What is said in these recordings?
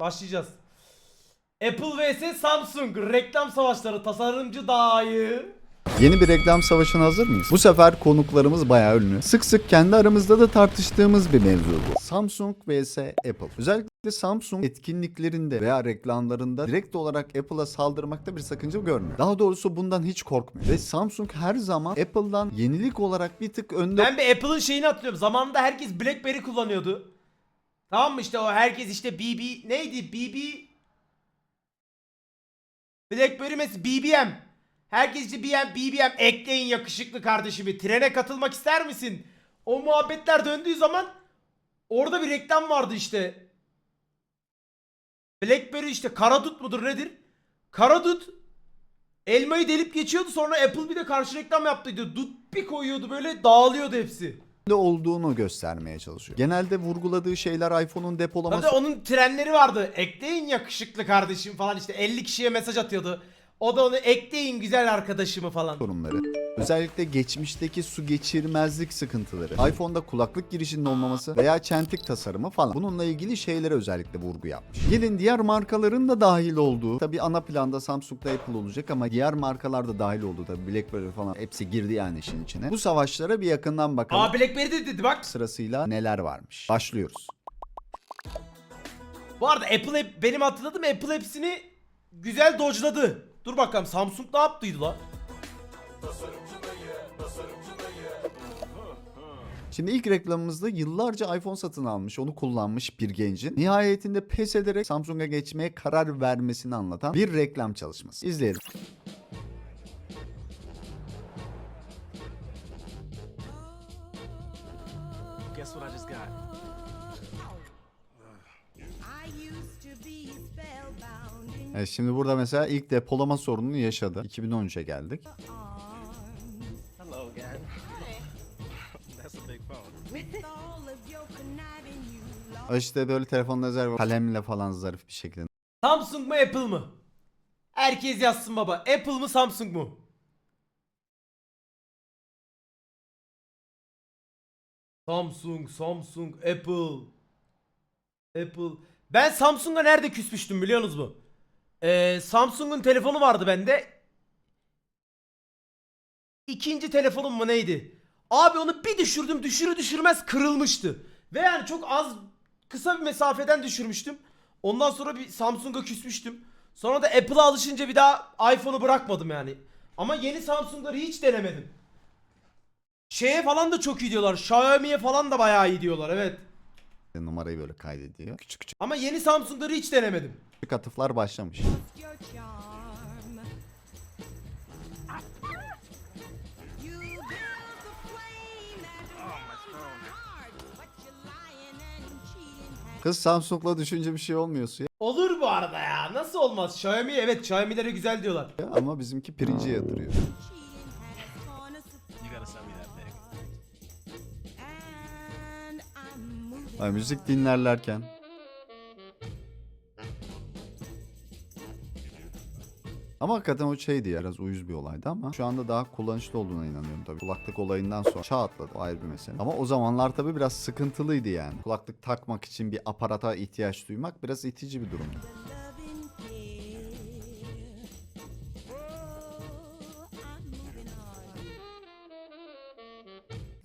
Başlayacağız. Apple vs Samsung reklam savaşları tasarımcı dahi. Yeni bir reklam savaşına hazır mıyız? Bu sefer konuklarımız bayağı ünlü. Sık sık kendi aramızda da tartıştığımız bir mevzu bu. Samsung vs Apple. Özellikle Samsung etkinliklerinde veya reklamlarında direkt olarak Apple'a saldırmakta bir sakınca görmüyor. Daha doğrusu bundan hiç korkmuyor. Ve Samsung her zaman Apple'dan yenilik olarak bir tık önde Ben bir Apple'ın şeyini hatırlıyorum. Zamanında herkes BlackBerry kullanıyordu. Tamam mı işte o herkes işte BB neydi BB BlackBerry mesela BBM. Herkes işte BM, BBM ekleyin yakışıklı kardeşimi. Trene katılmak ister misin? O muhabbetler döndüğü zaman orada bir reklam vardı işte. BlackBerry işte karadut mudur nedir? Karadut elmayı delip geçiyordu sonra Apple bir de karşı reklam yaptıydı. Dut bir koyuyordu böyle dağılıyordu hepsi. Olduğunu göstermeye çalışıyor. Genelde vurguladığı şeyler iPhone'un depolaması Tabii onun trenleri vardı. Ekleyin yakışıklı kardeşim falan işte 50 kişiye mesaj atıyordu. O da onu ekleyin güzel arkadaşımı falan. sorunları. Özellikle geçmişteki su geçirmezlik sıkıntıları, iPhone'da kulaklık girişinin olmaması veya çentik tasarımı falan. Bununla ilgili şeylere özellikle vurgu yapmış. Gelin diğer markaların da dahil olduğu, tabi ana planda Samsung'da Apple olacak ama diğer markalar da dahil oldu tabi Blackberry falan hepsi girdi yani işin içine. Bu savaşlara bir yakından bakalım. Aa Blackberry de dedi bak. Sırasıyla neler varmış. Başlıyoruz. Bu arada Apple hep, benim hatırladığım Apple hepsini güzel dodge'ladı. Dur bakalım Samsung ne yaptıydı la? Şimdi ilk reklamımızda yıllarca iPhone satın almış, onu kullanmış bir gencin nihayetinde pes ederek Samsung'a geçmeye karar vermesini anlatan bir reklam çalışması. İzleyelim. Evet, şimdi burada mesela ilk depolama sorununu yaşadı. 2013'e geldik. İşte böyle telefonla özel kalemle falan zarif bir şekilde. Samsung mu Apple mı? Herkes yazsın baba. Apple mı Samsung mu? Samsung, Samsung, Apple. Apple. Ben Samsung'a nerede küsmüştüm biliyor musunuz mu? Ee, Samsung'un telefonu vardı bende. İkinci telefonum mu neydi? Abi onu bir düşürdüm düşürü düşürmez kırılmıştı. Ve yani çok az kısa bir mesafeden düşürmüştüm. Ondan sonra bir Samsung'a küsmüştüm. Sonra da Apple'a alışınca bir daha iPhone'u bırakmadım yani. Ama yeni Samsung'ları hiç denemedim. Şeye falan da çok iyi diyorlar. Xiaomi'ye falan da bayağı iyi diyorlar evet. Numarayı böyle kaydediyor. Küçük küçük Ama yeni Samsung'ları hiç denemedim. atıflar başlamış. your charm. You built the flame that warms my heart, but you're lying and cheating. has Kız Samsung'la düşünce bir şey olmuyorsun Olur bu arada ya. Nasıl olmaz? Xiaomi evet Xiaomi'lere güzel diyorlar. ya. Ama bizimki pirinci yatırıyor. Ay, müzik dinlerlerken. Ama hakikaten o şeydi ya, biraz uyuz bir olaydı ama şu anda daha kullanışlı olduğuna inanıyorum tabii. Kulaklık olayından sonra çağ atladı o ayrı bir mesele. Ama o zamanlar tabii biraz sıkıntılıydı yani. Kulaklık takmak için bir aparata ihtiyaç duymak biraz itici bir durumdu.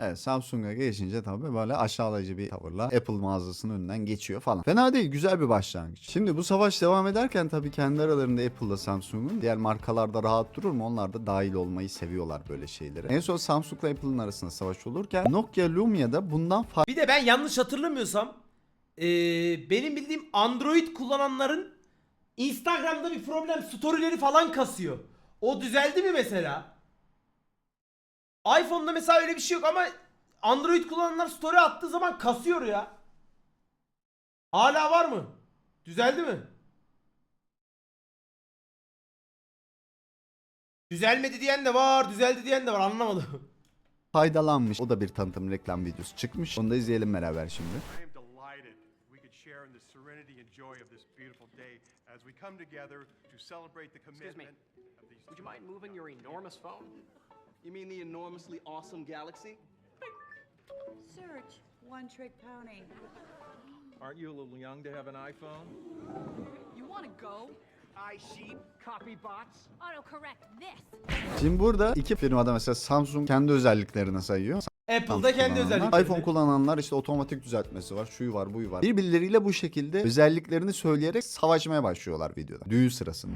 Evet Samsung'a geçince tabii böyle aşağılayıcı bir tavırla Apple mağazasının önünden geçiyor falan. Fena değil güzel bir başlangıç. Şimdi bu savaş devam ederken tabii kendi aralarında Apple'la Samsung'un diğer markalarda rahat durur mu? Onlar da dahil olmayı seviyorlar böyle şeylere. En son Samsung'la Apple'ın arasında savaş olurken Nokia Lumia'da bundan Bir de ben yanlış hatırlamıyorsam eee, benim bildiğim Android kullananların Instagram'da bir problem storyleri falan kasıyor. O düzeldi mi mesela? iPhone'da mesela öyle bir şey yok ama Android kullananlar story attığı zaman kasıyor ya. Hala var mı? Düzeldi mi? Düzelmedi diyen de var, düzeldi diyen de var anlamadım. faydalanmış. O da bir tanıtım reklam videosu çıkmış. Onu da izleyelim beraber şimdi. I am delighted we could share in the serenity and joy of this beautiful day as we come together to celebrate the commitment of these. Would you mind moving your enormous phone? You mean the enormously awesome galaxy? Search one trick pony. Aren't you a little young to have an iPhone? You want to go? I sheep, copy bots. Autocorrect this. Şimdi burada iki firmada mesela Samsung kendi özelliklerini sayıyor. Apple'da kendi özellikleri. iPhone kullananlar işte otomatik düzeltmesi var, şuyu var, buyu var. Birbirleriyle bu şekilde özelliklerini söyleyerek savaşmaya başlıyorlar videoda. Düğün sırasında.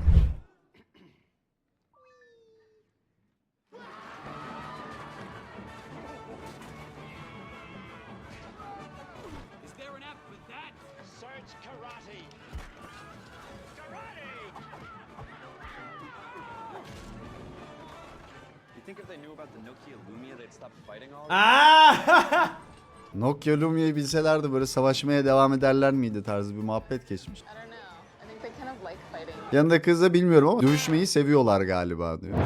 Search karate. Karate! You think if they knew about the Nokia Lumia, they'd stop fighting all? Aa! Nokia Lumia'yı bilselerdi böyle savaşmaya devam ederler miydi tarzı bir muhabbet geçmiş. I don't know. I think they kind of like fighting. Yanında kız da bilmiyorum ama dövüşmeyi seviyorlar galiba diyor.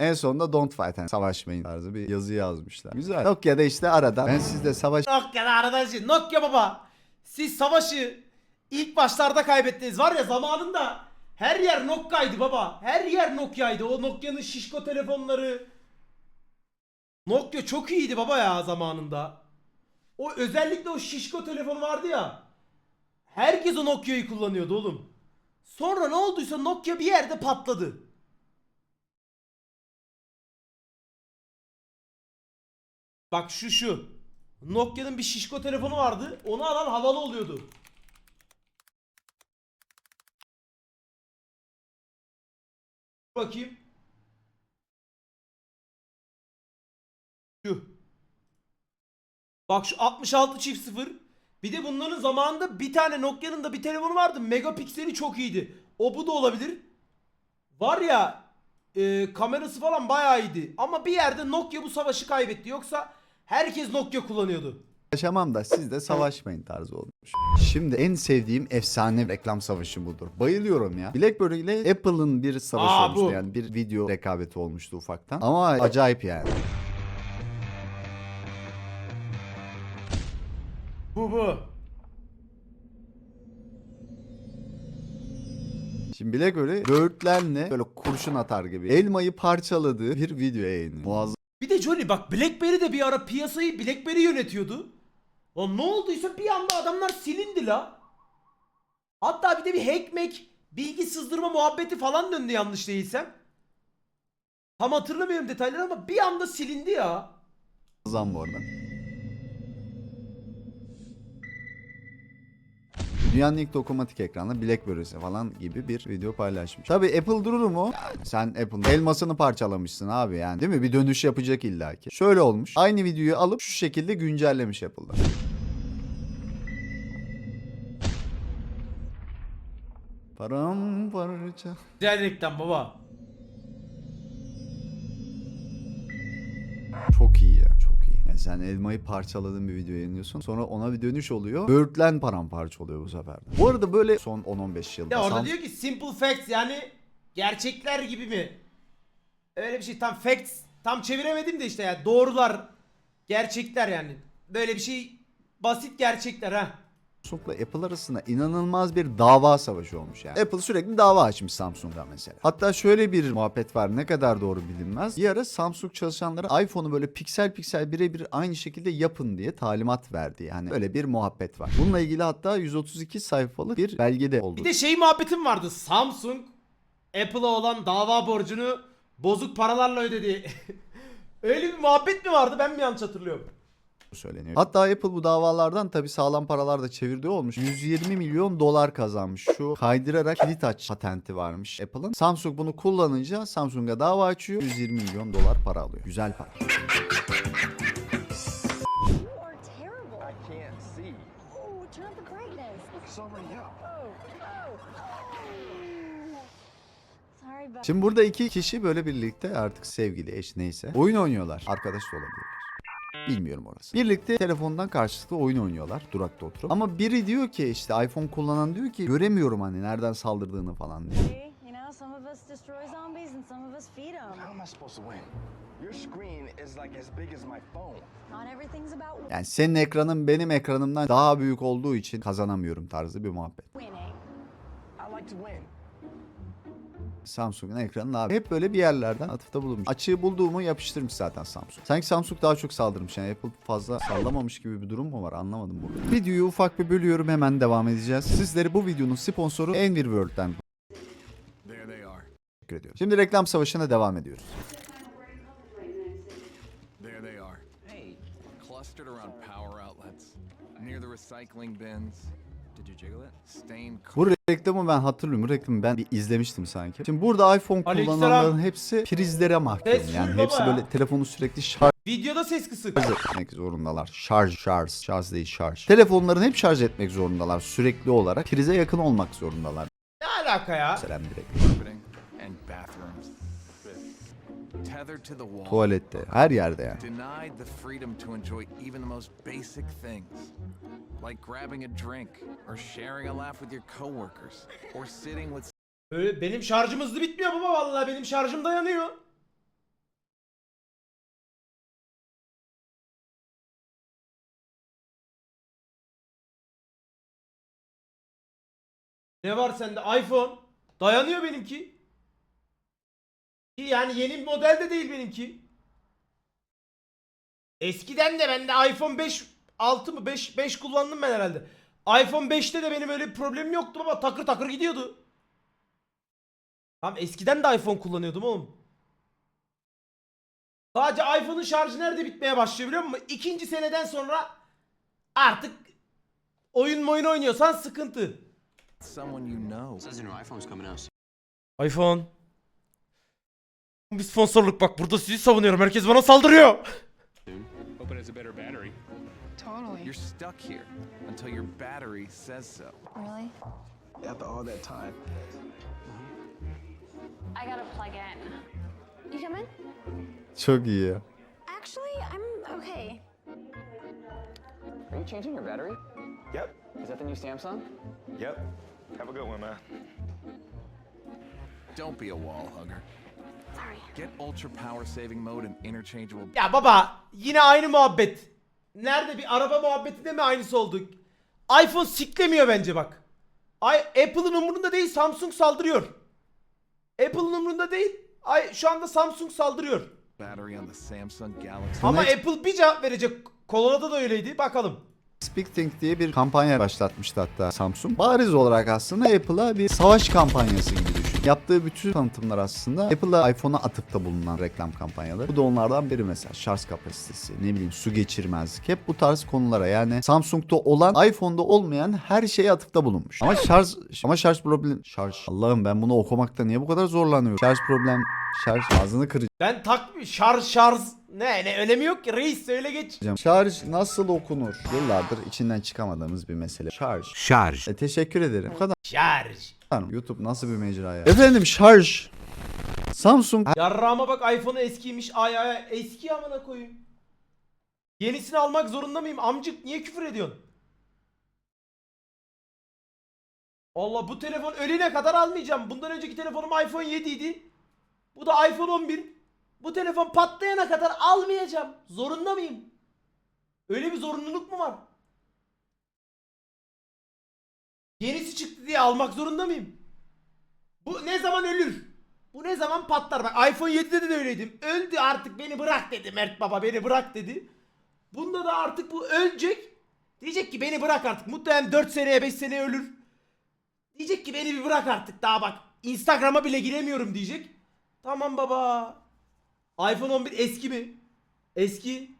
En sonunda don't fight yani savaşmayın tarzı bir yazı yazmışlar. Güzel. Nokia'da işte arada ben sizle savaş Nokia'da aradan şey. Nokia baba. Siz savaşı ilk başlarda kaybettiniz. Var ya zamanında her yer Nokia'ydı baba. Her yer Nokia'ydı. O Nokia'nın şişko telefonları. Nokia çok iyiydi baba ya zamanında. O özellikle o şişko telefon vardı ya. Herkes o Nokia'yı kullanıyordu oğlum. Sonra ne olduysa Nokia bir yerde patladı. Bak şu şu. Nokia'nın bir şişko telefonu vardı. Onu alan havalı oluyordu. Bakayım. Şu. Bak şu 66 çift 0. Bir de bunların zamanında bir tane Nokia'nın da bir telefonu vardı. Megapikseli çok iyiydi. O bu da olabilir. Var ya e, kamerası falan bayağı iyiydi. Ama bir yerde Nokia bu savaşı kaybetti. Yoksa herkes Nokia kullanıyordu. savaşamam da siz de savaşmayın tarzı olmuş. Şimdi en sevdiğim efsane reklam savaşı budur. Bayılıyorum ya. BlackBerry ile Apple'ın bir savaşı Aa, olmuştu bu. yani bir video rekabeti olmuştu ufaktan. Ama acayip yani. Bu bu. Şimdi BlackBerry böğürtlenle böyle kurşun atar gibi elmayı parçaladığı bir video yayınlıyor. Muazzam Bir de Johnny bak Blackberry de bir ara piyasayı Blackberry yönetiyordu. Lan ne olduysa bir anda adamlar silindi la. Hatta bir de bir hackmek bilgi sızdırma muhabbeti falan döndü yanlış değilsem. Tam hatırlamıyorum detayları ama bir anda silindi ya. bu arada. Dünyanın ilk dokunmatik ekranlı BlackBerry'si falan gibi bir video paylaşmış. Tabi Apple durur mu? Yani sen Apple'ın elmasını parçalamışsın abi yani değil mi? Bir dönüş yapacak illaki. Şöyle olmuş. Aynı videoyu alıp şu şekilde güncellemiş Apple'da. Paramparça. Güzel reklam baba. Çok iyi ya. Yani sen elmayı parçaladığın bir video yayınlıyorsun. Sonra ona bir dönüş oluyor. Böğürtlen paramparça oluyor bu sefer. Bu arada böyle son 10-15 yılda. Ya orada Samsung- diyor ki simple facts yani gerçekler gibi mi? Öyle bir şey tam facts tam çeviremedim de işte yani doğrular gerçekler yani. Böyle bir şey basit gerçekler ha. Samsung'la Apple arasında inanılmaz bir dava savaşı olmuş yani. Apple sürekli dava açmış Samsung'a mesela. Hatta şöyle bir muhabbet var ne kadar doğru bilinmez. Bir ara Samsung çalışanlara iPhone'u böyle piksel piksel birebir aynı şekilde yapın diye talimat verdi. Yani öyle bir muhabbet var. Bununla ilgili hatta 132 sayfalık bir belgede oldu. Bir de şey muhabbetim vardı. Samsung Apple'a olan dava borcunu bozuk paralarla ödedi. Öyle bir muhabbet mi vardı? Ben mi yanlış hatırlıyorum? Söyleniyor. Hatta Apple bu davalardan tabi sağlam paralar da çevirdiği olmuş. 120 milyon dolar kazanmış. Şu kaydırarak kilit aç patenti varmış Apple'ın. Samsung bunu kullanınca Samsung'a dava açıyor. 120 milyon dolar para alıyor. Güzel para. Şimdi burada iki kişi böyle birlikte artık sevgili, eş neyse oyun oynuyorlar. Arkadaş da olabilirler. Bilmiyorum orası. Birlikte telefondan karşılıklı oyun oynuyorlar durakta oturup. Ama biri diyor ki işte iPhone kullanan diyor ki göremiyorum hani nereden saldırdığını falan diyor. you know, some of us destroy zombies and some of us feed them. How am I supposed to win? Your screen is like as big as my phone. Not everything's about Yani senin ekranın benim ekranımdan daha büyük olduğu için kazanamıyorum tarzı bir muhabbet. winning. I like to win. Samsung'un ekranına abi. Hep böyle bir yerlerden atıfta bulunmuş. Açığı bulduğumu yapıştırmış zaten Samsung. Sanki Samsung daha çok saldırmış yani Apple fazla sallamamış gibi bir durum mu var anlamadım burada. Videoyu ufak bir bölüyorum hemen devam edeceğiz. Sizleri bu videonun sponsoru Envir World'den ediyorum. Şimdi reklam savaşına devam ediyoruz. There they are. Hey. Clustered around power outlets. Near the recycling bins. Did you jiggle it? Stain Bu reklamı ben hatırlıyorum. Bu reklamı ben bir izlemiştim sanki. Şimdi burada iPhone Aleykümselam. kullananların hepsi prizlere mahkum. Ses Yani baba hepsi ya. böyle telefonu sürekli şarj Videoda ses kısık. etmek zorundalar. Şarj, şarj, şarj değil şarj. Telefonlarını hep şarj etmek zorundalar. Sürekli olarak prize yakın olmak zorundalar. Ne alaka ya? Mesela bir Tuvalette, her yerde yani. Denied the freedom to enjoy even the most basic things. Like grabbing a drink, or sharing a laugh with your coworkers, or sitting with Böyle benim şarjım hızlı bitmiyor baba vallahi benim şarjım dayanıyor. Ne var sende? iPhone. Dayanıyor benimki. Yani yeni bir model de değil benimki. Eskiden de bende iPhone 5 6 mı 5 5 kullandım ben herhalde. iPhone 5'te de benim öyle bir problemim yoktu ama takır takır gidiyordu. Tamam eskiden de iPhone kullanıyordum oğlum. Sadece iPhone'un şarjı nerede bitmeye başlıyor biliyor musun? İkinci seneden sonra artık oyun oyun oynuyorsan sıkıntı. someone Bir sponsorluk bak burada sizi savunuyorum. Herkes bana saldırıyor. You're stuck here until your battery says so. Really? After all that time. I gotta plug in. You come in? Çok iyi ya. Actually, I'm okay. Are you changing your battery? Yep. Is that the new Samsung? Yep. Have a good one, man. Don't be a wall hugger. Ya baba yine aynı muhabbet. Nerede bir araba muhabbeti de mi aynısı oldu? iPhone siklemiyor bence bak. Ay Apple'ın umurunda değil Samsung saldırıyor. Apple'ın umurunda değil. Ay şu anda Samsung saldırıyor. battery on the Samsung Galaxy. Ama Apple bir cevap verecek. Colorado'da da öyleydi. Bakalım. Speak Think diye bir kampanya başlatmıştı hatta Samsung. Bariz olarak aslında Apple'a bir savaş kampanyası gibi. Yaptığı bütün tanıtımlar aslında Apple'a iPhone'a atıfta bulunan reklam kampanyaları. Bu da onlardan biri mesela şarj kapasitesi, ne bileyim su geçirmezlik. Hep bu tarz konulara yani Samsung'da olan iPhone'da olmayan her şeye atıfta bulunmuş. Ama şarj ama şarj problem şarj. Allah'ım ben bunu okumakta niye bu kadar zorlanıyorum? Şarj problem şarj ağzını kıracağım. Ben tak şarj şarj ne ne önemi yok ki reis söyle geç. Şarj nasıl okunur? Yıllardır içinden çıkamadığımız bir mesele. Şarj. Şarj. E, teşekkür ederim. Bu kadar. Şarj. YouTube nasıl bir mecra ya? Efendim şarj. Samsung Yarrağıma bak iPhone'u eskiymiş. Ay ay ay eski amına koyayım. Yenisini almak zorunda mıyım? Amcık niye küfür ediyorsun? Allah bu telefon ölene kadar almayacağım. Bundan önceki telefonum iPhone 7 idi. Bu da iPhone 11. Bu telefon patlayana kadar almayacağım. Zorunda mıyım? Öyle bir zorunluluk mu var? Yenisi çıktı diye almak zorunda mıyım? Bu ne zaman ölür? Bu ne zaman patlar? Bak iPhone 7'de de öyleydim. Öldü artık beni bırak dedi Mert Baba beni bırak dedi. Bunda da artık bu ölecek. Diyecek ki beni bırak artık. Muhtemelen 4 seneye 5 seneye ölür. Diyecek ki beni bir bırak artık daha bak. Instagram'a bile giremiyorum diyecek. Tamam baba. iPhone 11 eski mi? Eski.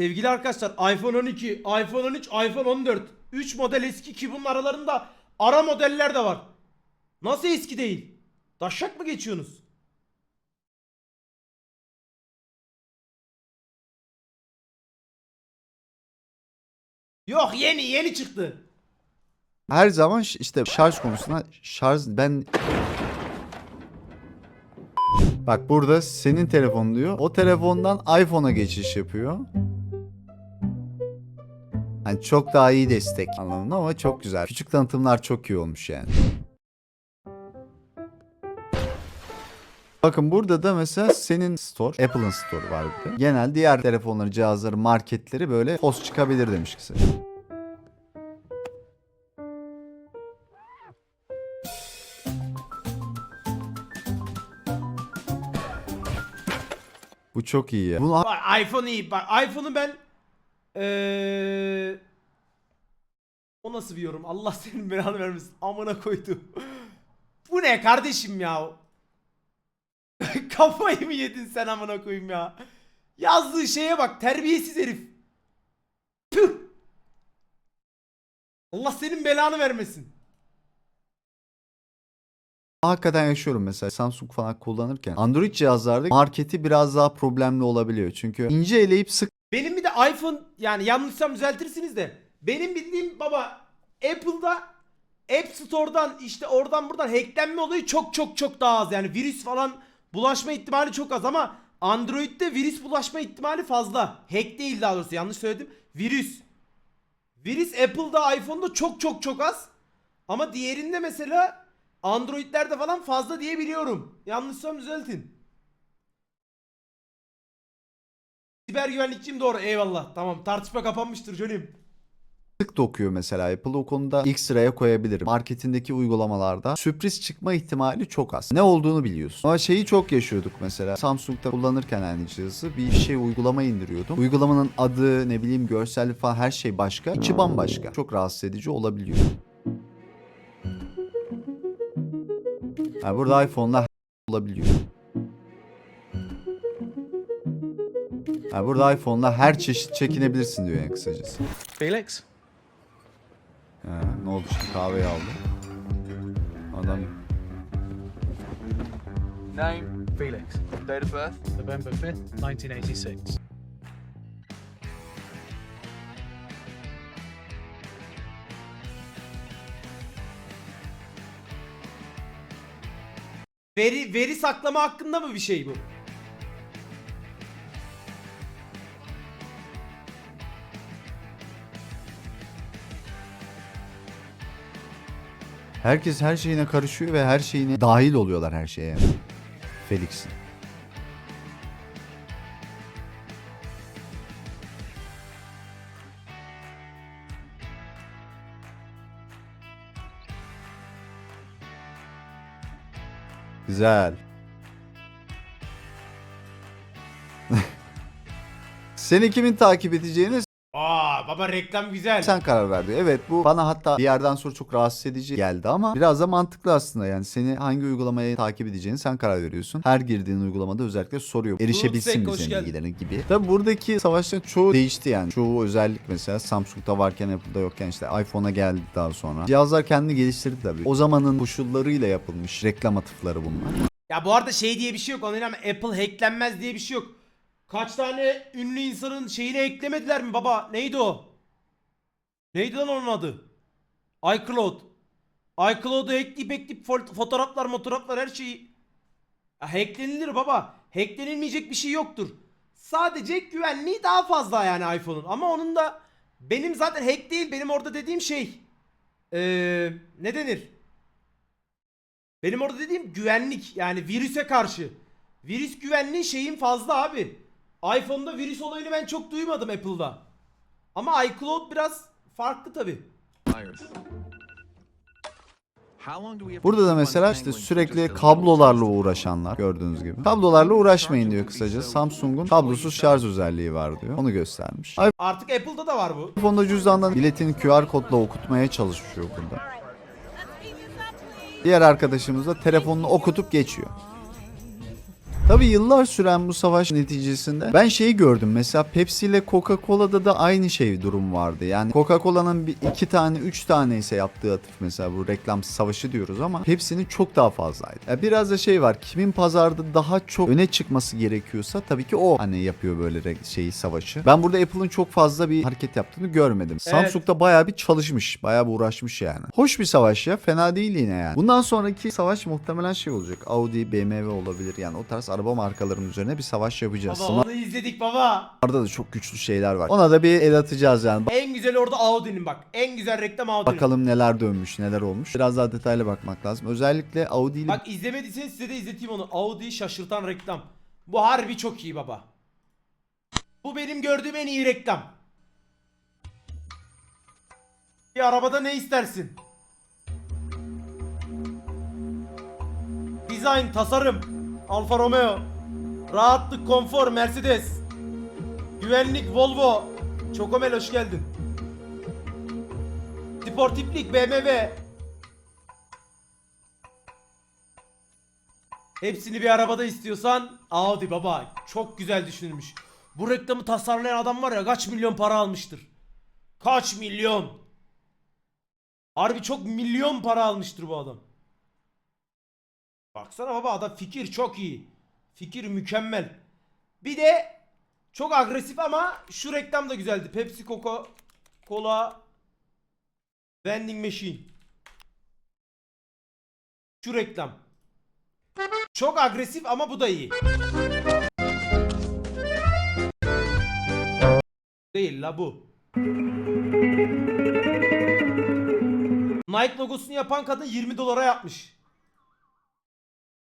Sevgili arkadaşlar iPhone 12, iPhone 13, iPhone 14. 3 model eski ki bunun aralarında ara modeller de var. Nasıl eski değil? Taşak mı geçiyorsunuz? Yok yeni yeni çıktı. her zaman işte şarj konusunda şarj ben Bak burada senin telefon diyor. O telefondan iPhone'a geçiş yapıyor. Hani çok daha iyi destek anlamında ama çok güzel. Küçük tanıtımlar çok iyi olmuş yani. Bakın burada da mesela senin store, Apple'ın store var bir. Genel diğer telefonları, cihazları, marketleri böyle post çıkabilir demiş kısa. Bu çok iyi ya. Bunu... Bak iPhone iyi. Bak iPhone'u ben eee o nasıl bir yorum? Allah senin belanı vermesin. Amına koydu. Bu ne kardeşim ya? Kafayı mı yedin sen amına koyayım ya? Yazdığı şeye bak terbiyesiz herif. Tüh. Allah senin belanı vermesin. hakikaten yaşıyorum mesela Samsung falan kullanırken. Android cihazlarda marketi biraz daha problemli olabiliyor. Çünkü ince eleyip sık iPhone yani yanlışsam düzeltirsiniz de benim bildiğim baba Apple'da App Store'dan işte oradan buradan hacklenme olayı çok çok çok daha az. Yani virüs falan bulaşma ihtimali çok az ama Android'de virüs bulaşma ihtimali fazla. Hack değil daha doğrusu yanlış söyledim. Virüs. Virüs Apple'da iPhone'da çok çok çok az. Ama diğerinde mesela Android'lerde falan fazla diye biliyorum. Yanlışsam düzeltin. Siber güvenlikçiyim doğru eyvallah. Tamam tartışma kapanmıştır canım. sık dokuyor mesela Apple o konuda ilk sıraya koyabilirim. Marketindeki uygulamalarda sürpriz çıkma ihtimali çok az. Ne olduğunu biliyorsun. Ama şeyi çok yaşıyorduk mesela. Samsung'da kullanırken aynı cihazı bir şey uygulama indiriyordum. Uygulamanın adı ne bileyim görselli falan her şey başka. içi bambaşka. Çok rahatsız edici olabiliyor. Ha, burada iPhone'la olabiliyor. Ha, burada iPhone'la her çeşit çekinebilirsin diyor yani kısacası. Felix? Ha, ne oldu şimdi kahveyi aldı. Adam Name? Felix. Date of birth? November 5th, 1986. Veri veri saklama hakkında mı bir şey bu? Herkes her şeyine karışıyor ve her şeyine dahil oluyorlar her şeye. Felix'in. Güzel. Seni kimin takip edeceğini baba reklam güzel. sen karar ver diyor. Evet bu bana hatta bir yerden sonra çok rahatsız edici geldi ama biraz da mantıklı aslında yani seni hangi uygulamayı takip edeceğini sen karar veriyorsun. Her girdiğin uygulamada özellikle soruyor. Erişebilsin mi senin bilgilerine gibi. Tabi buradaki savaşların çoğu değişti yani. Çoğu özellik mesela Samsung'da varken Apple'da yokken işte iPhone'a geldi daha sonra. Cihazlar kendini geliştirdi tabii. O zamanın koşullarıyla yapılmış reklam atıfları bunlar. Ya bu arada şey diye bir şey yok. Onun ama Apple hacklenmez diye bir şey yok. Kaç tane ünlü insanın şeyini eklemediler mi baba? Neydi o? Neydi lan onun adı? iCloud. iCloud'u hackleyip hackleyip fo- fotoğraflar fotoğraflar her şeyi. Ya hacklenilir baba. Hacklenilmeyecek bir şey yoktur. Sadece güvenliği daha fazla yani iPhone'un. Ama onun da benim zaten hack değil. Benim orada dediğim şey. Ee, ne denir? Benim orada dediğim güvenlik yani virüse karşı. Virüs güvenliği şeyin fazla abi. iPhone'da virüs olayını ben çok duymadım Apple'da. Ama iCloud biraz farklı tabi. Burada da mesela işte sürekli kablolarla uğraşanlar gördüğünüz gibi. Kablolarla uğraşmayın diyor kısaca. Samsung'un kablosuz şarj özelliği var diyor. Onu göstermiş. Artık Apple'da da var bu. iPhone'da cüzdandan biletini QR kodla okutmaya çalışıyor burada. Diğer arkadaşımız da telefonunu okutup geçiyor. Tabi yıllar süren bu savaş neticesinde ben şeyi gördüm mesela Pepsi ile Coca-Cola'da da aynı şey durum vardı. Yani Coca-Cola'nın bir iki tane üç tane ise yaptığı atıf mesela bu reklam savaşı diyoruz ama Pepsi'nin çok daha fazlaydı. Ya biraz da şey var kimin pazarda daha çok öne çıkması gerekiyorsa tabii ki o hani yapıyor böyle şeyi savaşı. Ben burada Apple'ın çok fazla bir hareket yaptığını görmedim. Samsung'da bayağı bir çalışmış, bayağı bir uğraşmış yani. Hoş bir savaş ya, fena değil yine yani. Bundan sonraki savaş muhtemelen şey olacak. Audi, BMW olabilir yani o tarz araba markalarının üzerine bir savaş yapacağız. Baba onu izledik baba. Onlarda da çok güçlü şeyler var. Ona da bir el atacağız yani. En güzel orada Audi'nin bak. En güzel reklam Audi'nin. Bakalım neler dönmüş, neler olmuş. Biraz daha detaylı bakmak lazım. Özellikle Audi ile Bak izlemediyseniz size de izleteyim onu. Audi şaşırtan reklam. Bu harbi çok iyi baba. Bu benim gördüğüm en iyi reklam. Bir arabada ne istersin? Design, tasarım. Alfa Romeo. rahatlık, konfor, Mercedes. Güvenlik, Volvo. Çokomel hoş geldin. Sportiflik, BMW. Hepsini bir arabada istiyorsan Audi baba. Çok güzel düşünülmüş. Bu reklamı tasarlayan adam var ya kaç milyon para almıştır. Kaç milyon. Harbi çok milyon para almıştır bu adam. Baksana baba adam fikir çok iyi. Fikir mükemmel. Bir de çok agresif ama şu reklam da güzeldi. Pepsi Coca Cola Vending Machine. Şu reklam. Çok agresif ama bu da iyi. Değil la bu. Nike logosunu yapan kadın 20 dolara yapmış.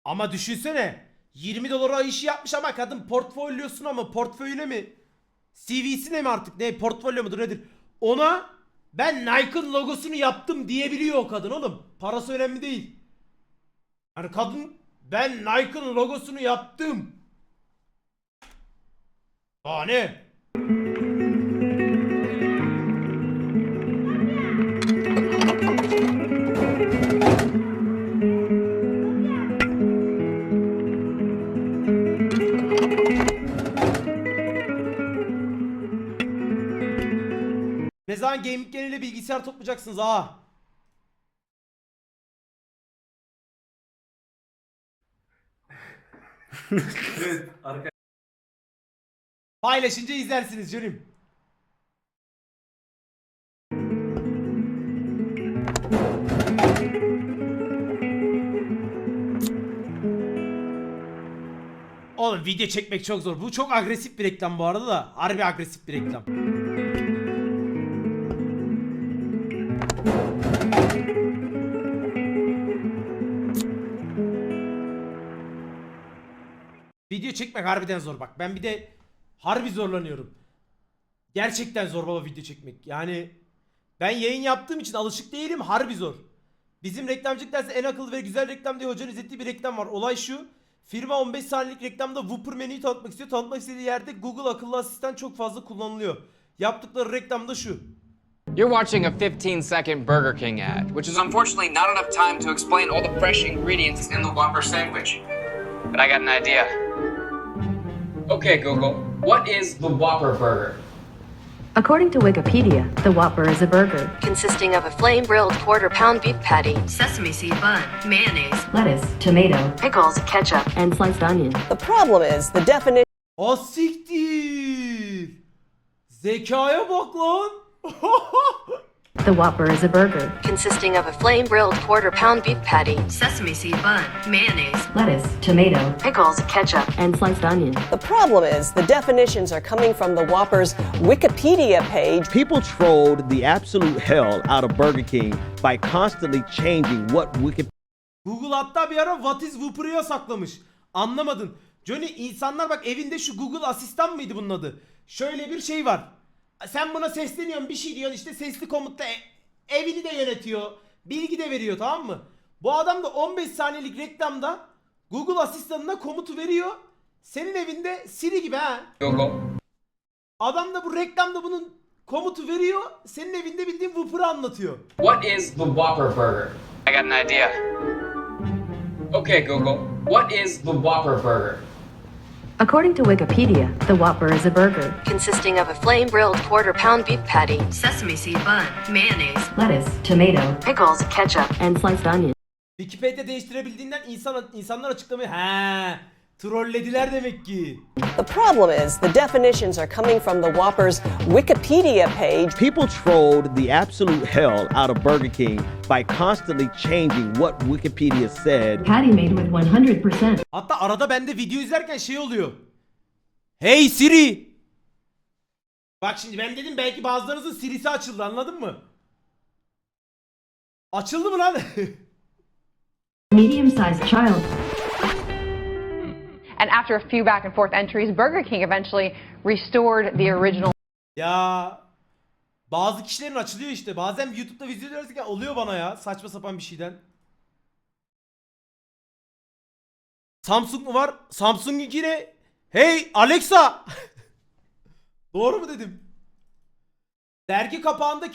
Ama düşünsene 20 dolara işi yapmış ama kadın portfolyosuna mı portföyüne mi CV'sine mi artık ne portfolyo mudur nedir ona ben Nike'ın logosunu yaptım diyebiliyor o kadın oğlum. Parası önemli değil. Yani kadın ben Nike'ın logosunu yaptım. Aa ne? Ne zaman gaming geneliyle bilgisayar toplayacaksınız ha? Paylaşınca izlersiniz canım. Oğlum video çekmek çok zor. Bu çok agresif bir reklam bu arada da. Harbi agresif bir reklam. Video çekmek harbiden zor bak. Ben bir de harbi zorlanıyorum. Gerçekten zor baba video çekmek. Yani ben yayın yaptığım için alışık değilim. Harbi zor. Bizim reklamcılık dersi en akıllı ve güzel reklam diye hocanın izlettiği bir reklam var. Olay şu. Firma 15 saniyelik reklamda Whopper menüyü tanıtmak istiyor. Tanıtmak istediği yerde Google akıllı asistan çok fazla kullanılıyor. Yaptıkları reklamda şu. You're watching a 15 second Burger King ad, which is unfortunately not enough time to explain all the fresh ingredients in the Whopper sandwich. But I got an idea. Okay, Google, what is the Whopper burger? According to Wikipedia, the Whopper is a burger consisting of a flame grilled quarter pound beef patty, sesame seed bun, mayonnaise, lettuce, tomato, pickles, ketchup, and sliced onion. The problem is the definition Asiktir. Zekaya bak lan. The Whopper is a burger consisting of a flame grilled quarter pound beef patty, sesame seed bun, mayonnaise, lettuce, tomato, pickles, ketchup, and sliced onion. the problem is the definitions are coming from the Whopper's Wikipedia page. People trolled the absolute hell out of Burger King by constantly changing what Wikipedia Google hatta bir ara What is Whopper'ı yasaklamış. Anlamadın. Johnny insanlar bak evinde şu Google asistan mıydı bunun adı? Şöyle bir şey var. Sen buna sesleniyorsun bir şey diyorsun işte sesli komutla e- evini de yönetiyor. Bilgi de veriyor tamam mı? Bu adam da 15 saniyelik reklamda Google asistanına komutu veriyor. Senin evinde Siri gibi ha. Google, Adam da bu reklamda bunun komutu veriyor. Senin evinde bildiğin Whopper'ı anlatıyor. what is the Whopper burger? I got an idea. Okay, Google, what is the Whopper burger? According to Wikipedia, the Whopper is a burger consisting of a flame grilled quarter pound beef patty, sesame seed bun, mayonnaise, lettuce, tomato, pickles, ketchup, and sliced onion. Wikipedia değiştirebildiğinden insan insanlar trollediler demek ki. The problem is the definitions are coming from the Whopper's Wikipedia page. people trolled the absolute hell out of Burger King by constantly changing what Wikipedia said. Patty made with 100% Hatta arada bende video izlerken şey oluyor. Hey Siri. Bak şimdi ben dedim belki bazılarınızın Siri'si açıldı anladın mı? Açıldı mı lan? medium sized child. And after a few back and forth entries, Burger King eventually restored the original ya bazı kişilerin açılıyor işte. Bazen YouTube'da video izlerken oluyor bana ya saçma sapan bir şeyden. Samsung mu var? Samsung yine Hey Alexa. Doğru mu dedim? Dergi kapağında